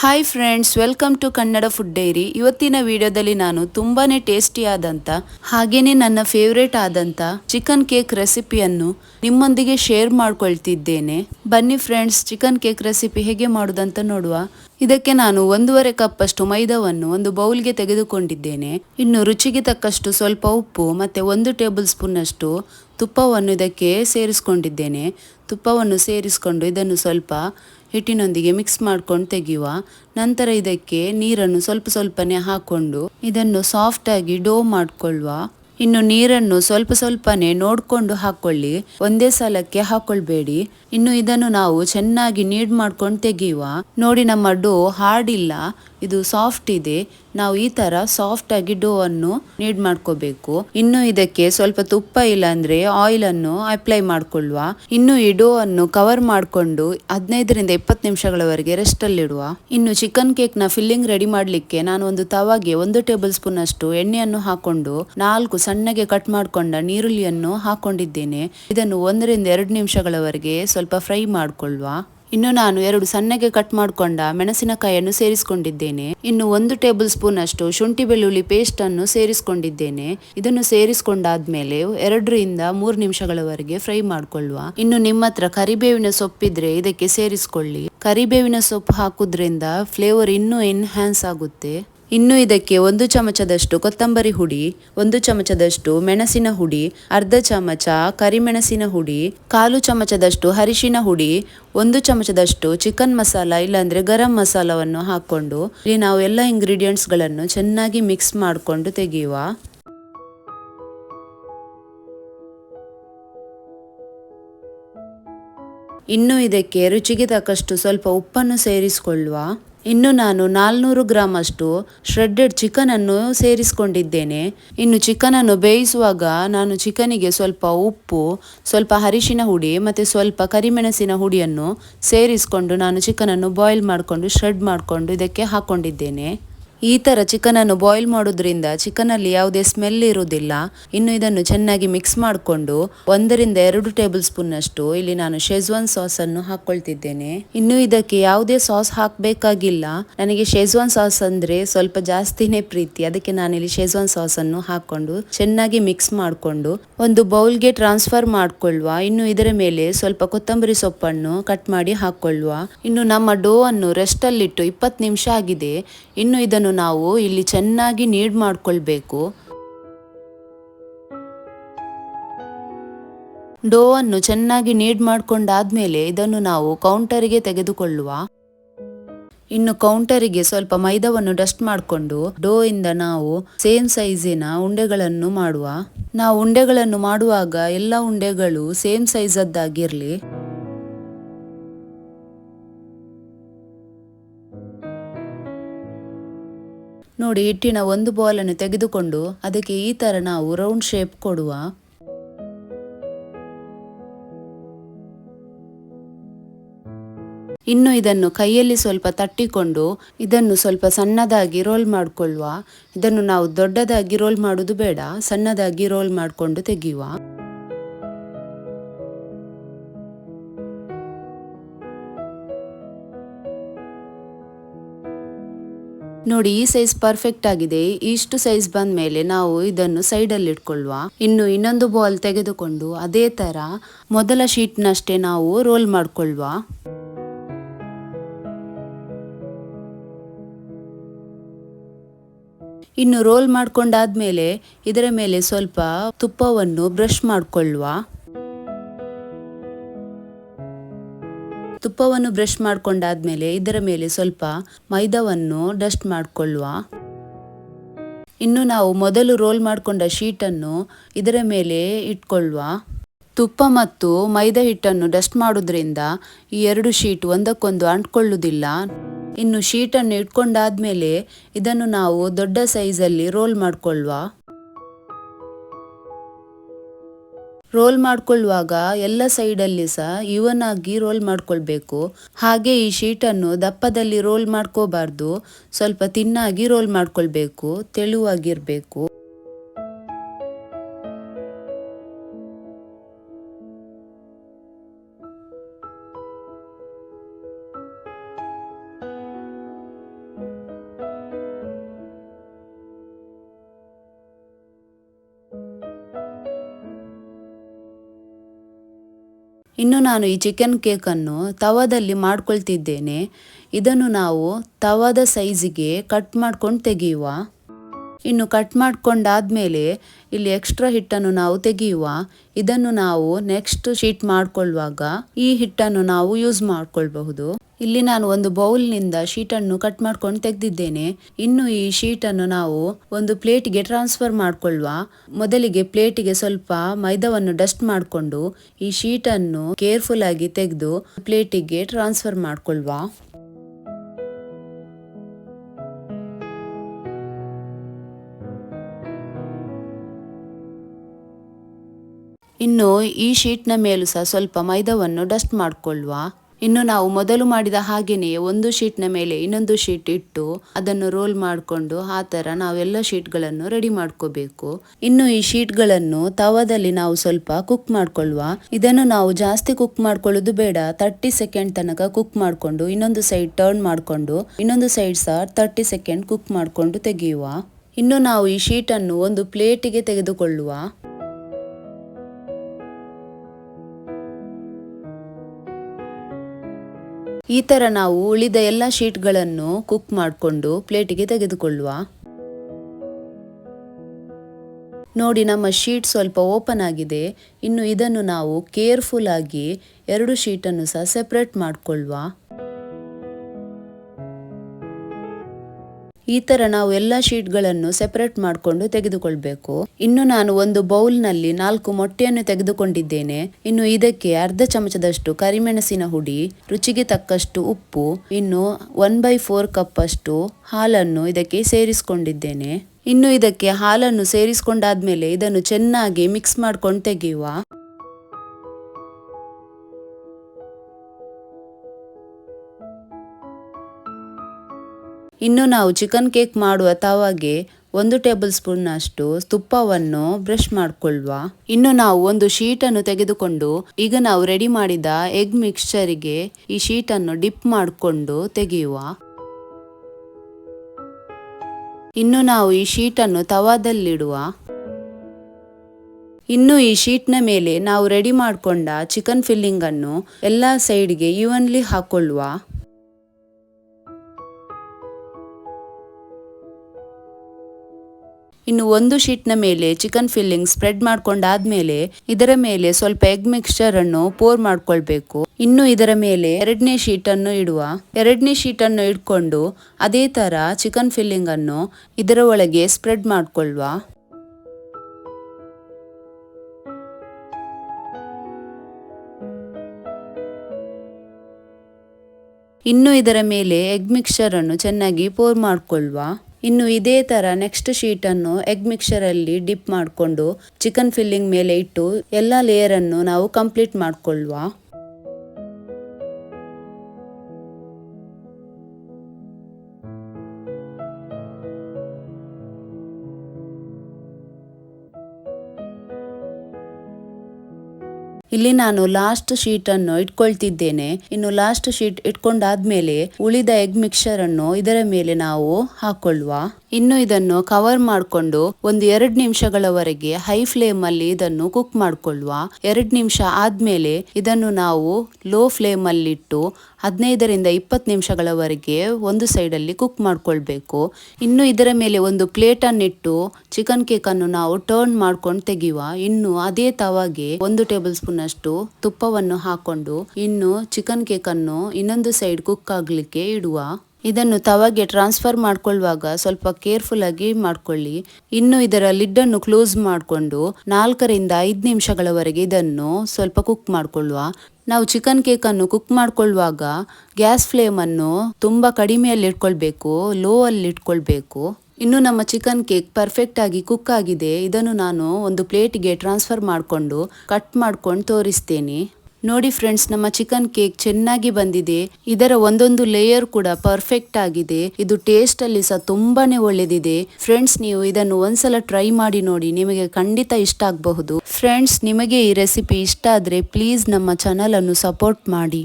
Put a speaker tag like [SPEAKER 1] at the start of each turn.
[SPEAKER 1] Hi friends welcome to Kannada food diary ಇವತ್ತಿನ ವಿಡಿಯೋದಲ್ಲಿ ನಾನು ತುಂಬಾನೇ ಟೇಸ್ಟಿ ಆದಂತ, ಹಾಗೇನೆ ನನ್ನ ಫೇವ್ರೇಟ್ ಆದಂತ ಚಿಕನ್ ಕೇಕ್ ರೆಸಿಪಿಯನ್ನು ನಿಮ್ಮೊಂದಿಗೆ ಶೇರ್ ಮಾಡ್ಕೊಳ್ತಿದ್ದೇನೆ. ಬನ್ನಿ ಫ್ರೆಂಡ್ಸ್ ಚಿಕನ್ ಕೇಕ್ ರೆಸಿಪಿ ಹೇಗೆ ಮಾಡುವುದಂತ ನೋಡುವ. ಇದಕ್ಕೆ ನಾನು ಒಂದೂವರೆ ಕಪ್ ಅಷ್ಟು ಮೈದಾವನ್ನು ಒಂದು ಬೌಲ್ಗೆ ತೆಗೆದುಕೊಂಡಿದ್ದೇನೆ. ಇನ್ನು ರುಚಿಗೆ ತಕ್ಕಷ್ಟು ಸ್ವಲ್ಪ ಉಪ್ಪು, ಮತ್ತೆ ಒಂದು ಟೇಬಲ್ ಸ್ಪೂನ್ ಅಷ್ಟು ತುಪ್ಪವನ್ನು ಇದಕ್ಕೆ ಸೇರಿಸ್ಕೊಂಡಿದ್ದೇನೆ. ತುಪ್ಪವನ್ನು ಸೇರಿಸ್ಕೊಂಡು ಇದನ್ನು ಸ್ವಲ್ಪ ಹಿಟ್ಟಿನೊಂದಿಗೆ ಮಿಕ್ಸ್ ಮಾಡ್ಕೊಂಡು ತೆಗೆಯುವ ನಂತರ ಇದಕ್ಕೆ ನೀರನ್ನು ಸ್ವಲ್ಪ ಸ್ವಲ್ಪನೇ ಹಾಕೊಂಡು ಇದನ್ನು ಸಾಫ್ಟ್ ಆಗಿ ಡೋ ಮಾಡ್ಕೊಳ್ಳುವ. ಇನ್ನು ನೀರನ್ನು ಸ್ವಲ್ಪ ಸ್ವಲ್ಪನೇ ನೋಡ್ಕೊಂಡು ಹಾಕೊಳ್ಳಿ. ಒಂದೇ ಸಲಕ್ಕೆ ಹಾಕೊಳ್ಬೇಡಿ. ಇನ್ನು ಇದನ್ನು ನಾವು ಚೆನ್ನಾಗಿ ನೀಡ್ ಮಾಡ್ಕೊಂಡು ತೆಗೆಯುವ. ನೋಡಿ ನಮ್ಮ ಡೋ ಹಾರ್ಡ್ ಇಲ್ಲ ಇದು ಸಾಫ್ಟ್ ಇದೆ. ನಾವು ಈ ತರ ಸಾಫ್ಟ್ ಆಗಿ ಡೋ ಅನ್ನು ನೀಡ್ ಮಾಡ್ಕೋಬೇಕು. ಇನ್ನು ಇದಕ್ಕೆ ಸ್ವಲ್ಪ ತುಪ್ಪ ಇಲ್ಲ ಅಂದ್ರೆ ಆಯಿಲ್ ಅನ್ನು ಅಪ್ಲೈ ಮಾಡ್ಕೊಳ್ಳುವ ಇನ್ನು ಈ ಡೋ ಅನ್ನು ಕವರ್ ಮಾಡಿಕೊಂಡು ಹದಿನೈದರಿಂದ ಇಪ್ಪತ್ತು ನಿಮಿಷಗಳವರೆಗೆ ರೆಸ್ಟ್ ಅಲ್ಲಿ ಇಡುವ. ಇನ್ನು ಚಿಕನ್ ಕೇಕ್ನ ಫಿಲ್ಲಿಂಗ್ ರೆಡಿ ಮಾಡ್ಲಿಕ್ಕೆ ನಾನು ಒಂದು ತವಾಗೆ ಒಂದು ಟೇಬಲ್ ಸ್ಪೂನ್ ಅಷ್ಟು ಎಣ್ಣೆಯನ್ನು ಹಾಕೊಂಡು ನಾಲ್ಕು ಸಣ್ಣಗೆ ಕಟ್ ಮಾಡ್ಕೊಂಡ ನೀರುಳ್ಳಿಯನ್ನು ಹಾಕೊಂಡಿದ್ದೇನೆ. ಇದನ್ನು ಒಂದರಿಂದ ಎರಡು ನಿಮಿಷಗಳವರೆಗೆ ಸ್ವಲ್ಪ ಫ್ರೈ ಮಾಡ್ಕೊಳ್ಳುವ ಇನ್ನು ನಾನು ಎರಡು ಸಣ್ಣಗೆ ಕಟ್ ಮಾಡಿಕೊಂಡ ಮೆಣಸಿನಕಾಯಿಯನ್ನು ಸೇರಿಸಿಕೊಂಡಿದ್ದೇನೆ. ಇನ್ನು ಒಂದು ಟೇಬಲ್ ಸ್ಪೂನ್ ಅಷ್ಟು ಶುಂಠಿ ಬೆಳ್ಳುಳ್ಳಿ ಪೇಸ್ಟ್ ಅನ್ನು ಸೇರಿಸಿಕೊಂಡಿದ್ದೇನೆ. ಇದನ್ನು ಸೇರಿಸಿಕೊಂಡಾದ್ಮೇಲೆ ಎರಡರಿಂದ ಮೂರು ನಿಮಿಷಗಳವರೆಗೆ ಫ್ರೈ ಮಾಡ್ಕೊಳ್ಳುವ. ಇನ್ನು ನಿಮ್ಮ ಹತ್ರ ಕರಿಬೇವಿನ ಸೊಪ್ಪಿದ್ರೆ ಇದಕ್ಕೆ ಸೇರಿಸಿಕೊಳ್ಳಿ. ಕರಿಬೇವಿನ ಸೊಪ್ಪು ಹಾಕುದ್ರಿಂದ ಫ್ಲೇವರ್ ಇನ್ನೂ ಎನ್ಹ್ಯಾನ್ಸ್ ಆಗುತ್ತೆ. ಇನ್ನು ಇದಕ್ಕೆ ಒಂದು ಚಮಚದಷ್ಟು ಕೊತ್ತಂಬರಿ ಹುಡಿ, ಒಂದು ಚಮಚದಷ್ಟು ಮೆಣಸಿನ ಹುಡಿ, ಅರ್ಧ ಚಮಚ ಕರಿಮೆಣಸಿನ ಹುಡಿ, ಕಾಲು ಚಮಚದಷ್ಟು ಹರಿಶಿನ ಹುಡಿ, ಒಂದು ಚಮಚದಷ್ಟು ಚಿಕನ್ ಮಸಾಲ ಇಲ್ಲಾಂದ್ರೆ ಗರಂ ಮಸಾಲವನ್ನು ಹಾಕೊಂಡು ಇಲ್ಲಿ ನಾವು ಎಲ್ಲ ಇಂಗ್ರೀಡಿಯೆಂಟ್ಸ್ಗಳನ್ನು ಚೆನ್ನಾಗಿ ಮಿಕ್ಸ್ ಮಾಡಿಕೊಂಡು ತೆಗೆಯುವ. ಇನ್ನು ಇದಕ್ಕೆ ರುಚಿಗೆ ತಕ್ಕಷ್ಟು ಸ್ವಲ್ಪ ಉಪ್ಪನ್ನು ಸೇರಿಸಿಕೊಳ್ಳುವ. ಇನ್ನು ನಾನು ನಾಲ್ನೂರು ಗ್ರಾಮ್ ಅಷ್ಟು ಶ್ರೆಡ್ಡೆಡ್ ಚಿಕನ್ ಅನ್ನು ಸೇರಿಸಿಕೊಂಡಿದ್ದೇನೆ. ಇನ್ನು ಚಿಕನ್ ಅನ್ನು ಬೇಯಿಸುವಾಗ ನಾನು ಚಿಕನಿಗೆ ಸ್ವಲ್ಪ ಉಪ್ಪು, ಸ್ವಲ್ಪ ಹರಿಶಿನ ಹುಡಿ ಮತ್ತು ಸ್ವಲ್ಪ ಕರಿಮೆಣಸಿನ ಹುಡಿಯನ್ನು ಸೇರಿಸಿಕೊಂಡು ನಾನು ಚಿಕನನ್ನು ಬಾಯ್ಲ್ ಮಾಡಿಕೊಂಡು ಶ್ರೆಡ್ ಮಾಡಿಕೊಂಡು ಇದಕ್ಕೆ ಹಾಕೊಂಡಿದ್ದೇನೆ. ಈ ತರ ಚಿಕನ್ ಅನ್ನು ಬಾಯ್ಲ್ ಮಾಡೋದ್ರಿಂದ ಚಿಕನ್ ಅಲ್ಲಿ ಯಾವುದೇ ಸ್ಮೆಲ್ ಇರುವುದಿಲ್ಲ. ಇನ್ನು ಇದನ್ನು ಚೆನ್ನಾಗಿ ಮಿಕ್ಸ್ ಮಾಡಿಕೊಂಡು ಒಂದರಿಂದ ಎರಡು ಟೇಬಲ್ ಸ್ಪೂನ್ ಅಷ್ಟು ಇಲ್ಲಿ ನಾನು ಶೇಜ್ವಾನ್ ಸಾಸ್ ಅನ್ನು ಹಾಕೊಳ್ತಿದ್ದೇನೆ. ಇನ್ನು ಇದಕ್ಕೆ ಯಾವುದೇ ಸಾಸ್ ಹಾಕಬೇಕಾಗಿಲ್ಲ. ನನಗೆ ಶೇಜ್ವಾನ್ ಸಾಸ್ ಅಂದ್ರೆ ಸ್ವಲ್ಪ ಜಾಸ್ತಿನೇ ಪ್ರೀತಿ. ಅದಕ್ಕೆ ನಾನಿಲ್ಲಿ ಶೇಜ್ವಾನ್ ಸಾಸ್ ಅನ್ನು ಹಾಕೊಂಡು ಚೆನ್ನಾಗಿ ಮಿಕ್ಸ್ ಮಾಡಿಕೊಂಡು ಒಂದು ಬೌಲ್ಗೆ ಟ್ರಾನ್ಸ್ಫರ್ ಮಾಡ್ಕೊಳ್ಳುವ ಇನ್ನು ಇದರ ಮೇಲೆ ಸ್ವಲ್ಪ ಕೊತ್ತಂಬರಿ ಸೊಪ್ಪನ್ನು ಕಟ್ ಮಾಡಿ ಹಾಕೊಳ್ಳುವ ಇನ್ನು ನಮ್ಮ ಡೋ ಅನ್ನು ರೆಸ್ಟ್ ಅಲ್ಲಿಟ್ಟು ಇಪ್ಪತ್ತು ನಿಮಿಷ ಆಗಿದೆ. ಇನ್ನು ಇದನ್ನು ನಾವು ಇಲ್ಲಿ ಚೆನ್ನಾಗಿ ನೀಡ್ ಮಾಡ್ಕೊಳ್ಬೇಕು. ಡೋ ಅನ್ನು ಚೆನ್ನಾಗಿ ನೀಡ್ ಮಾಡ್ಕೊಂಡಾದ್ಮೇಲೆ ಇದನ್ನು ನಾವು ಕೌಂಟರಿಗೆ ತೆಗೆದುಕೊಳ್ಳುವ. ಇನ್ನು ಕೌಂಟರಿಗೆ ಸ್ವಲ್ಪ ಮೈದಾವನ್ನು ಡಸ್ಟ್ ಮಾಡಿಕೊಂಡು ಡೋ ಇಂದ ನಾವು ಸೇಮ್ ಸೈಜಿನ ಉಂಡೆಗಳನ್ನು ಮಾಡುವ. ನಾವು ಉಂಡೆಗಳನ್ನು ಮಾಡುವಾಗ ಎಲ್ಲ ಉಂಡೆಗಳು ಸೇಮ್ ಸೈಜ್ ನೋಡಿ ಹಿಟ್ಟಿನ ಒಂದು ಬಾಲನ್ನು ತೆಗೆದುಕೊಂಡು ಅದಕ್ಕೆ ಈ ಥರ ನಾವು ರೌಂಡ್ ಶೇಪ್ ಕೊಡುವ. ಇನ್ನು ಇದನ್ನು ಕೈಯಲ್ಲಿ ಸ್ವಲ್ಪ ತಟ್ಟಿಕೊಂಡು ಇದನ್ನು ಸ್ವಲ್ಪ ಸಣ್ಣದಾಗಿ ರೋಲ್ ಮಾಡಿಕೊಳ್ಳುವ. ಇದನ್ನು ನಾವು ದೊಡ್ಡದಾಗಿ ರೋಲ್ ಮಾಡುವುದು ಬೇಡ, ಸಣ್ಣದಾಗಿ ರೋಲ್ ಮಾಡಿಕೊಂಡು ತೆಗೆಯುವ. ನೋಡಿ, ಈ ಸೈಜ್ ಪರ್ಫೆಕ್ಟ್ ಆಗಿದೆ. ಇಷ್ಟು ಸೈಜ್ ಬಂದ ಮೇಲೆ ನಾವು ಇದನ್ನು ಸೈಡ್ ಅಲ್ಲಿ ಇಟ್ಕೊಳ್ಳುವ ಇನ್ನು ಇನ್ನೊಂದು ಬಾಲ್ ತೆಗೆದುಕೊಂಡು ಅದೇ ತರ ಮೊದಲ ಶೀಟ್ ನಷ್ಟೇ ನಾವು ರೋಲ್ ಮಾಡ್ಕೊಳ್ಳುವ ಇನ್ನು ರೋಲ್ ಮಾಡ್ಕೊಂಡಾದ್ಮೇಲೆ ಇದರ ಮೇಲೆ ಸ್ವಲ್ಪ ತುಪ್ಪವನ್ನು ಬ್ರಷ್ ಮಾಡಿಕೊಳ್ಳುವ ತುಪ್ಪವನ್ನು ಬ್ರಷ್ ಮಾಡ್ಕೊಂಡಾದ್ಮೇಲೆ ಇದರ ಮೇಲೆ ಸ್ವಲ್ಪ ಮೈದಾವನ್ನು ಡಸ್ಟ್ ಮಾಡಿಕೊಳ್ಳುವ. ಇನ್ನು ನಾವು ಮೊದಲು ರೋಲ್ ಮಾಡಿಕೊಂಡ ಶೀಟನ್ನು ಇದರ ಮೇಲೆ ಇಟ್ಕೊಳ್ಳುವ. ತುಪ್ಪ ಮತ್ತು ಮೈದಾ ಹಿಟ್ಟನ್ನು ಡಸ್ಟ್ ಮಾಡೋದ್ರಿಂದ ಈ ಎರಡು ಶೀಟ್ ಒಂದಕ್ಕೊಂದು ಅಂಟ್ಕೊಳ್ಳುವುದಿಲ್ಲ ಇನ್ನು ಶೀಟನ್ನು ಇಟ್ಕೊಂಡಾದ್ಮೇಲೆ ಇದನ್ನು ನಾವು ದೊಡ್ಡ ಸೈಜಲ್ಲಿ ರೋಲ್ ಮಾಡ್ಕೊಳ್ಳುವ. ರೋಲ್ ಮಾಡ್ಕೊಳ್ಳುವಾಗ ಎಲ್ಲ ಸೈಡಲ್ಲಿ ಸಹ ಇವನ್ ಆಗಿ ರೋಲ್ ಮಾಡ್ಕೊಳ್ಬೇಕು. ಹಾಗೆ ಈ ಶೀಟನ್ನು ದಪ್ಪದಲ್ಲಿ ರೋಲ್ ಮಾಡ್ಕೋಬಾರ್ದು. ಸ್ವಲ್ಪ ತಿನ್ನಾಗಿ ರೋಲ್ ಮಾಡ್ಕೊಳ್ಬೇಕು, ತೆಳುವಾಗಿರ್ಬೇಕು. ಇನ್ನು ನಾನು ಈ ಚಿಕನ್ ಕೇಕನ್ನು ತವದಲ್ಲಿ ಮಾಡ್ಕೊಳ್ತಿದ್ದೇನೆ. ಇದನ್ನು ನಾವು ತವಾದ ಸೈಜಿಗೆ ಕಟ್ ಮಾಡ್ಕೊಂಡು ತೆಗೆಯುವ. ಇನ್ನು ಕಟ್ ಮಾಡ್ಕೊಂಡಾದ್ಮೇಲೆ ಇಲ್ಲಿ ಎಕ್ಸ್ಟ್ರಾ ಹಿಟ್ಟನ್ನು ನಾವು ತೆಗೆಯುವ. ಇದನ್ನು ನಾವು ನೆಕ್ಸ್ಟ್ ಶೀಟ್ ಮಾಡ್ಕೊಳ್ಳುವಾಗ ಈ ಹಿಟ್ಟನ್ನು ನಾವು ಯೂಸ್ ಮಾಡ್ಕೊಳ್ಬಹುದು. ಇಲ್ಲಿ ನಾನು ಒಂದು ಬೌಲ್ನಿಂದ ಶೀಟನ್ನು ಕಟ್ ಮಾಡ್ಕೊಂಡು ತೆಗೆದಿದ್ದೇನೆ. ಇನ್ನು ಈ ಶೀಟನ್ನು ನಾವು ಒಂದು ಪ್ಲೇಟಿಗೆ ಟ್ರಾನ್ಸ್ಫರ್ ಮಾಡ್ಕೊಳ್ಳುವ. ಮೊದಲಿಗೆ ಪ್ಲೇಟಿಗೆ ಸ್ವಲ್ಪ ಮೈದಾವನ್ನು ಡಸ್ಟ್ ಮಾಡಿಕೊಂಡು ಈ ಶೀಟನ್ನು ಕೇರ್ಫುಲ್ ಆಗಿ ತೆಗೆದು ಪ್ಲೇಟಿಗೆ ಟ್ರಾನ್ಸ್ಫರ್ ಮಾಡ್ಕೊಳ್ವಾ ಇನ್ನು ಈ ಶೀಟ್ನ ಮೇಲೂ ಸಹ ಸ್ವಲ್ಪ ಮೈದಾವನ್ನು ಡಸ್ಟ್ ಮಾಡಿಕೊಳ್ಳುವ. ಇನ್ನು ನಾವು ಮೊದಲು ಮಾಡಿದ ಹಾಗೆಯೇ ಒಂದು ಶೀಟ್ನ ಮೇಲೆ ಇನ್ನೊಂದು ಶೀಟ್ ಇಟ್ಟು ಅದನ್ನು ರೋಲ್ ಮಾಡಿಕೊಂಡು ಆ ಥರ ನಾವೆಲ್ಲ ಶೀಟ್ಗಳನ್ನು ರೆಡಿ ಮಾಡ್ಕೋಬೇಕು. ಇನ್ನು ಈ ಶೀಟ್ಗಳನ್ನು ತವದಲ್ಲಿ ನಾವು ಸ್ವಲ್ಪ ಕುಕ್ ಮಾಡ್ಕೊಳ್ಳುವ. ಇದನ್ನು ನಾವು ಜಾಸ್ತಿ ಕುಕ್ ಮಾಡ್ಕೊಳ್ಳೋದು ಬೇಡ. ತರ್ಟಿ ಸೆಕೆಂಡ್ ತನಕ ಕುಕ್ ಮಾಡಿಕೊಂಡು ಇನ್ನೊಂದು ಸೈಡ್ ಟರ್ನ್ ಮಾಡಿಕೊಂಡು ಇನ್ನೊಂದು ಸೈಡ್ ಸಹ ತರ್ಟಿ ಸೆಕೆಂಡ್ ಕುಕ್ ಮಾಡಿಕೊಂಡು ತೆಗೆಯುವ. ಇನ್ನು ನಾವು ಈ ಶೀಟನ್ನು ಒಂದು ಪ್ಲೇಟಿಗೆ ತೆಗೆದುಕೊಳ್ಳುವ. ಈ ಥರ ನಾವು ಉಳಿದ ಎಲ್ಲ ಶೀಟ್ಗಳನ್ನು ಕುಕ್ ಮಾಡಿಕೊಂಡು ಪ್ಲೇಟಿಗೆ ತೆಗೆದುಕೊಳ್ಳುವ. ನೋಡಿ ನಮ್ಮ ಶೀಟ್ ಸ್ವಲ್ಪ ಓಪನ್ ಆಗಿದೆ. ಇನ್ನು ಇದನ್ನು ನಾವು ಕೇರ್ಫುಲ್ ಆಗಿ ಎರಡು ಶೀಟನ್ನು ಸಹ ಸೆಪ್ರೇಟ್ ಮಾಡಿಕೊಳ್ಳುವ. ಈ ತರ ನಾವು ಎಲ್ಲ ಶೀಟ್ಗಳನ್ನು ಸೆಪರೇಟ್ ಮಾಡಿಕೊಂಡು ತೆಗೆದುಕೊಳ್ಬೇಕು. ಇನ್ನು ನಾನು ಒಂದು ಬೌಲ್ನಲ್ಲಿ ನಾಲ್ಕು ಮೊಟ್ಟೆಯನ್ನು ತೆಗೆದುಕೊಂಡಿದ್ದೇನೆ. ಇನ್ನು ಇದಕ್ಕೆ ಅರ್ಧ ಚಮಚದಷ್ಟು ಕರಿಮೆಣಸಿನ ಹುಡಿ, ರುಚಿಗೆ ತಕ್ಕಷ್ಟು ಉಪ್ಪು, ಇನ್ನು ಒನ್ ಬೈ ಫೋರ್ ಕಪ್ ಅಷ್ಟು ಹಾಲನ್ನು ಇದಕ್ಕೆ ಸೇರಿಸಿಕೊಂಡಿದ್ದೇನೆ. ಇನ್ನು ಇದಕ್ಕೆ ಹಾಲನ್ನು ಸೇರಿಸಿಕೊಂಡಾದ್ಮೇಲೆ ಇದನ್ನು ಚೆನ್ನಾಗಿ ಮಿಕ್ಸ್ ಮಾಡ್ಕೊಂಡು ತೆಗೆಯುವ. ಇನ್ನು ನಾವು ಚಿಕನ್ ಕೇಕ್ ಮಾಡುವ ತವಾಗೆ ಒಂದು ಟೇಬಲ್ ಸ್ಪೂನ್ ಅಷ್ಟು ತುಪ್ಪವನ್ನು ಬ್ರಷ್ ಮಾಡಿಕೊಳ್ಳುವ ಇನ್ನು ನಾವು ಒಂದು ಶೀಟನ್ನು ತೆಗೆದುಕೊಂಡು ಈಗ ನಾವು ರೆಡಿ ಮಾಡಿದ ಎಗ್ ಮಿಕ್ಸ್ಚರಿಗೆ ಈ ಶೀಟನ್ನು ಡಿಪ್ ಮಾಡಿಕೊಂಡು ತೆಗೆಯುವ. ಇನ್ನು ನಾವು ಈ ಶೀಟನ್ನು ತವಾದಲ್ಲಿಡುವ. ಇನ್ನು ಈ ಶೀಟ್ನ ಮೇಲೆ ನಾವು ರೆಡಿ ಮಾಡಿಕೊಂಡ ಚಿಕನ್ ಫಿಲ್ಲಿಂಗ್ ಅನ್ನು ಎಲ್ಲ ಸೈಡ್ಗೆ ಈವನ್ಲಿ ಹಾಕೊಳ್ಳುವ ಇನ್ನು ಒಂದು ಶೀಟ್ನ ಮೇಲೆ ಚಿಕನ್ ಫಿಲ್ಲಿಂಗ್ ಸ್ಪ್ರೆಡ್ ಮಾಡ್ಕೊಂಡಾದ್ಮೇಲೆ ಇದರ ಮೇಲೆ ಸ್ವಲ್ಪ ಎಗ್ ಮಿಕ್ಸ್ಚರ್ ಅನ್ನು ಪೋರ್ ಮಾಡ್ಕೊಳ್ಬೇಕು. ಇನ್ನು ಇದರ ಮೇಲೆ ಎರಡನೇ ಶೀಟ್ ಅನ್ನು ಇಡುವ. ಎರಡನೇ ಶೀಟ್ ಅನ್ನು ಇಟ್ಕೊಂಡು ಅದೇ ತರ ಚಿಕನ್ ಫಿಲ್ಲಿಂಗ್ ಅನ್ನು ಇದರ ಒಳಗೆ ಸ್ಪ್ರೆಡ್ ಮಾಡ್ಕೊಳ್ವ. ಇನ್ನು ಇದರ ಮೇಲೆ ಎಗ್ ಮಿಕ್ಸ್ಚರ್ ಅನ್ನು ಚೆನ್ನಾಗಿ ಪೋರ್ ಮಾಡ್ಕೊಳ್ವಾ. ಇನ್ನು ಇದೇ ತರ ನೆಕ್ಸ್ಟ್ ಶೀಟ್ ಅನ್ನು ಎಗ್ ಮಿಕ್ಸರ್ ಅಲ್ಲಿ ಡಿಪ್ ಮಾಡಿಕೊಂಡು ಚಿಕನ್ ಫಿಲ್ಲಿಂಗ್ ಮೇಲೆ ಇಟ್ಟು ಎಲ್ಲ ಲೇಯರ್ ಅನ್ನು ನಾವು ಕಂಪ್ಲೀಟ್ ಮಾಡ್ಕೊಳ್ಳುವ ಇಲ್ಲಿ ನಾನು ಲಾಸ್ಟ್ ಶೀಟ್ ಅನ್ನು ಇಟ್ಕೊಳ್ತಿದ್ದೇನೆ. ಇನ್ನು ಲಾಸ್ಟ್ ಶೀಟ್ ಇಟ್ಕೊಂಡಾದ್ಮೇಲೆ ಉಳಿದ ಎಗ್ ಮಿಕ್ಸರ್ ಅನ್ನು ಇದರ ಮೇಲೆ ನಾವು ಹಾಕೊಳ್ಳುವ ಇನ್ನು ಇದನ್ನು ಕವರ್ ಮಾಡಿಕೊಂಡು ಒಂದು ಎರಡು ನಿಮಿಷಗಳವರೆಗೆ ಹೈ ಫ್ಲೇಮ್ ಅಲ್ಲಿ ಇದನ್ನು ಕುಕ್ ಮಾಡಿಕೊಳ್ಳುವ. ಎರಡು ನಿಮಿಷ ಆದ್ಮೇಲೆ ಇದನ್ನು ನಾವು ಲೋ ಫ್ಲೇಮ್ ಅಲ್ಲಿ ಇಟ್ಟು ಹದಿನೈದರಿಂದ ಇಪ್ಪತ್ತು ನಿಮಿಷಗಳವರೆಗೆ ಒಂದು ಸೈಡಲ್ಲಿ ಕುಕ್ ಮಾಡ್ಕೊಳ್ಬೇಕು. ಇನ್ನು ಇದರ ಮೇಲೆ ಒಂದು ಪ್ಲೇಟನ್ನಿಟ್ಟು ಚಿಕನ್ ಕೇಕನ್ನು ನಾವು ಟರ್ನ್ ಮಾಡ್ಕೊಂಡು ತೆಗೆಯುವ. ಇನ್ನು ಅದೇ ತವಾಗೆ ಒಂದು ಟೇಬಲ್ ಸ್ಪೂನ್ ಅಷ್ಟು ತುಪ್ಪವನ್ನು ಹಾಕೊಂಡು ಇನ್ನು ಚಿಕನ್ ಕೇಕನ್ನು ಇನ್ನೊಂದು ಸೈಡ್ ಕುಕ್ ಆಗ್ಲಿಕ್ಕೆ ಇಡುವ. ಇದನ್ನು ತವಾಗೆ ಟ್ರಾನ್ಸ್ಫರ್ ಮಾಡ್ಕೊಳ್ಳುವಾಗ ಸ್ವಲ್ಪ ಕೇರ್ಫುಲ್ ಆಗಿ ಮಾಡ್ಕೊಳ್ಳಿ. ಇನ್ನು ಇದರ ಲಿಡ್ ಅನ್ನು ಕ್ಲೋಸ್ ಮಾಡಿಕೊಂಡು ನಾಲ್ಕರಿಂದ ಐದು ನಿಮಿಷಗಳವರೆಗೆ ಇದನ್ನು ಸ್ವಲ್ಪ ಕುಕ್ ಮಾಡ್ಕೊಳ್ಳುವ. ನಾವು ಚಿಕನ್ ಕೇಕ್ ಅನ್ನು ಕುಕ್ ಮಾಡ್ಕೊಳ್ಳುವಾಗ ಗ್ಯಾಸ್ ಫ್ಲೇಮ್ ಅನ್ನು ತುಂಬ ಕಡಿಮೆಯಲ್ಲಿ ಇಟ್ಕೊಳ್ಬೇಕು ಲೋ ಅಲ್ಲಿ ಇಟ್ಕೊಳ್ಬೇಕು. ಇನ್ನು ನಮ್ಮ ಚಿಕನ್ ಕೇಕ್ ಪರ್ಫೆಕ್ಟ್ ಆಗಿ ಕುಕ್ ಆಗಿದೆ. ಇದನ್ನು ನಾನು ಒಂದು ಪ್ಲೇಟ್ಗೆ ಟ್ರಾನ್ಸ್ಫರ್ ಮಾಡಿಕೊಂಡು ಕಟ್ ಮಾಡ್ಕೊಂಡು ತೋರಿಸ್ತೇನೆ. ನೋಡಿ ಫ್ರೆಂಡ್ಸ್ ನಮ್ಮ ಚಿಕನ್ ಕೇಕ್ ಚೆನ್ನಾಗಿ ಬಂದಿದೆ. ಇದರ ಒಂದೊಂದು ಲೇಯರ್ ಕೂಡ ಪರ್ಫೆಕ್ಟ್ ಆಗಿದೆ. ಇದು ಟೇಸ್ಟ್ ಅಲ್ಲಿ ಸಹ ತುಂಬಾನೇ ಒಳ್ಳೆದಿದೆ. ಫ್ರೆಂಡ್ಸ್ ನೀವು ಇದನ್ನು ಒಂದ್ಸಲ ಟ್ರೈ ಮಾಡಿ ನೋಡಿ, ನಿಮಗೆ ಖಂಡಿತ ಇಷ್ಟ ಆಗಬಹುದು. ಫ್ರೆಂಡ್ಸ್ ನಿಮಗೆ ಈ ರೆಸಿಪಿ ಇಷ್ಟ ಆದ್ರೆ ಪ್ಲೀಸ್ ನಮ್ಮ ಚಾನಲ್ ಅನ್ನು ಸಪೋರ್ಟ್ ಮಾಡಿ.